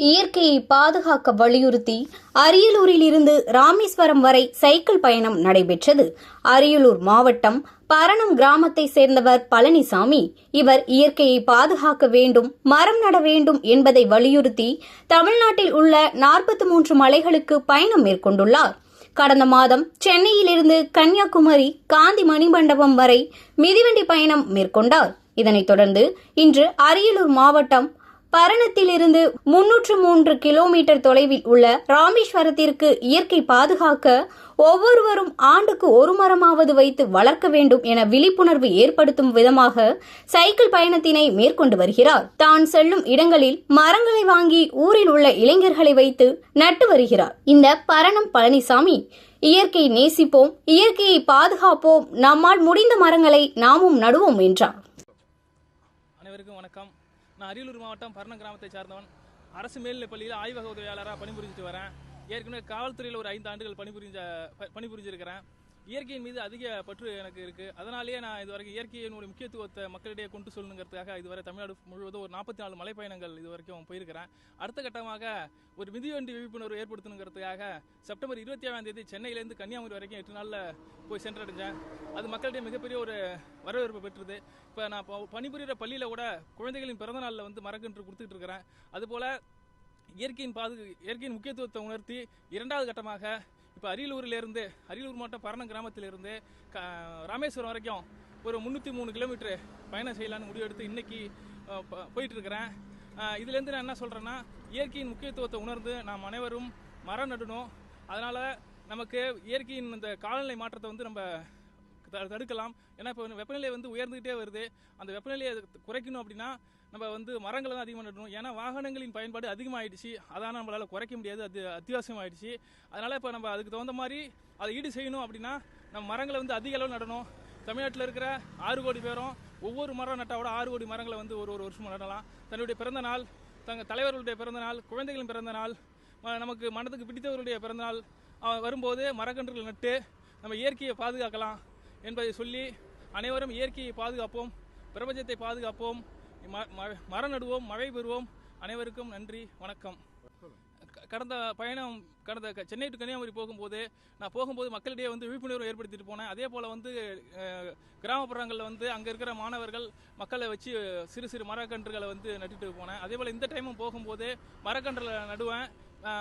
இயற்கையை பாதுகாக்க வலியுறுத்தி அரியலூரில் இருந்து ராமேஸ்வரம் வரை சைக்கிள் பயணம் நடைபெற்றது. அரியலூர் மாவட்டம் பரணம் கிராமத்தை சேர்ந்தவர் பழனிசாமி இவர் இயற்கையை பாதுகாக்க வேண்டும் மரம் நட வேண்டும் என்பதை வலியுறுத்தி தமிழ்நாட்டில் உள்ள நாற்பத்தி மூன்று மலைகளுக்கு பயணம் மேற்கொண்டுள்ளார். கடந்த மாதம் சென்னையிலிருந்து கன்னியாகுமரி காந்தி மணிமண்டபம் வரை மிதிவண்டி பயணம் மேற்கொண்டார். இதனைத் தொடர்ந்து இன்று அரியலூர் மாவட்டம் பரணத்திலிருந்து முன்னூற்று மூன்று கிலோமீட்டர் தொலைவில் உள்ள ராமேஸ்வரத்திற்கு இயற்கை பாதுகாக்க ஒவ்வொருவரும் ஆண்டுக்கு ஒரு மரமாவது வைத்து வளர்க்க வேண்டும் என விழிப்புணர்வு ஏற்படுத்தும் விதமாக சைக்கிள் பயணத்தினை மேற்கொண்டு வருகிறார். தான் செல்லும் இடங்களில் மரங்களை வாங்கி ஊரில் உள்ள இளைஞர்களை வைத்து நட்டு வருகிறார். இந்த பரணம் பழனிசாமி. இயற்கை நேசிப்போம் இயற்கையை பாதுகாப்போம் நம்மால் முடிந்த மரங்களை நாமும் நடுவோம் என்றார். அனைவருக்கும் வணக்கம். நான் அரியலூர் மாவட்டம் பர்ண கிராமத்தை சார்ந்தவன். அரசு மேல்நிலைப் பள்ளியில் ஆய்வக உதவியாளராக பணிபுரிஞ்சிட்டு வரேன். ஏற்கனவே காவல்துறையில் ஒரு ஐந்து ஆண்டுகள் பணிபுரிஞ்ச ப- பணிபுரிஞ்சிருக்கிறேன். இயற்கையின் மீது அதிக பற்று எனக்கு இருக்குது அதனாலேயே நான் இதுவரைக்கும் இயற்கையினுடைய முக்கியத்துவத்தை மக்களிடையே கொண்டு சொல்லணுங்கிறதுக்காக இதுவரை தமிழ்நாடு முழுவதும் ஒரு நாற்பத்தி நாலு மலைப்பயணங்கள் இது வரைக்கும் போயிருக்கிறேன். அடுத்த கட்டமாக ஒரு மிதிவண்டி விழிப்புணர்வு ஏற்படுத்தணுங்கிறதுக்காக செப்டம்பர் இருபத்தி ஏழாம் தேதி சென்னையிலேருந்து கன்னியாகுமரி வரைக்கும் எட்டு நாளில் போய் சென்றடைஞ்சேன். அது மக்களிடையே மிகப்பெரிய ஒரு வரவேற்பு பெற்றது. இப்போ நான் பணிபுரிகிற பள்ளியில் கூட குழந்தைகளின் பிறந்தநாளில் வந்து மரக்கன்று கொடுத்துட்டு இருக்கிறேன். அதுபோல் இயற்கையின் பாது இயற்கையின் முக்கியத்துவத்தை உணர்த்தி இரண்டாவது கட்டமாக இப்போ அரியலூர்லேருந்து அரியலூர் மாவட்டம் பரணம் கிராமத்திலிருந்து க ராமேஸ்வரம் வரைக்கும் ஒரு முந்நூற்றி மூணு கிலோமீட்டர் பயணம் செய்யலான்னு முடிவெடுத்து இன்றைக்கி அஹ், இதுலேருந்து நான் என்ன சொல்கிறேன்னா இயற்கையின் முக்கியத்துவத்தை உணர்ந்து நாம் அனைவரும் மரம் நடணும். அதனால் நமக்கு இயற்கையின் இந்த காலநிலை மாற்றத்தை வந்து நம்ம தடுக்கலாம். ஏன்னா இப்போ வெப்பநிலை வந்து உயர்ந்துகிட்டே வருது. அந்த வெப்பநிலையை குறைக்கணும் அப்படின்னா நம்ம வந்து மரங்களை தான் அதிகமாக நடணும் ஏன்னா வாகனங்களின் பயன்பாடு அதிகமாகிடுச்சு அதான் நம்மளால் குறைக்க முடியாது. அது அத்தியாவசியமாயிடுச்சு. அதனால் இப்போ நம்ம அதுக்கு தகுந்த மாதிரி அதை ஈடு செய்யணும் அப்படின்னா நம்ம மரங்களை வந்து அதிக அளவு நடணும். தமிழ்நாட்டில் இருக்கிற ஆறு கோடி பேரும் ஒவ்வொரு மரம் நட்டாவோட ஆறு கோடி மரங்களை வந்து ஒரு ஒரு வருஷம் நடலாம். தன்னுடைய பிறந்த நாள் தங்கள் தலைவர்களுடைய பிறந்த நாள் குழந்தைகளின் பிறந்த நாள் ம- நமக்கு மனதுக்கு பிடித்தவருடைய பிறந்தநாள் வரும்போது மரக்கன்றுகள் நட்டு நம்ம இயற்கையை பாதுகாக்கலாம். என்பதை சொல்லி அனைவரும் இயற்கையை பாதுகாப்போம் பிரபஞ்சத்தை பாதுகாப்போம் ம- ம- மரம் நடுவோம் மழை பெறுவோம். அனைவருக்கும் நன்றி வணக்கம். கடந்த பயணம் கடந்த சென்னை டு கன்னியாகுமரி போகும்போது நான் போகும்போது மக்களிடையே வந்து விழிப்புணர்வு ஏற்படுத்திட்டு போனேன். அதே போல் வந்து கிராமப்புறங்களில் வந்து அங்கே இருக்கிற மாணவர்கள் மக்களை வச்சு சிறு சிறு மரக்கன்றுகளை வந்து நட்டுட்டு போனேன். அதே போல் இந்த டைமும் போகும்போது மரக்கன்றுகளை நடுவேன்.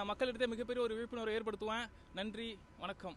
மக்களிடையே மிகப்பெரிய ஒரு விழிப்புணர்வு ஏற்படுத்துவேன். நன்றி வணக்கம்.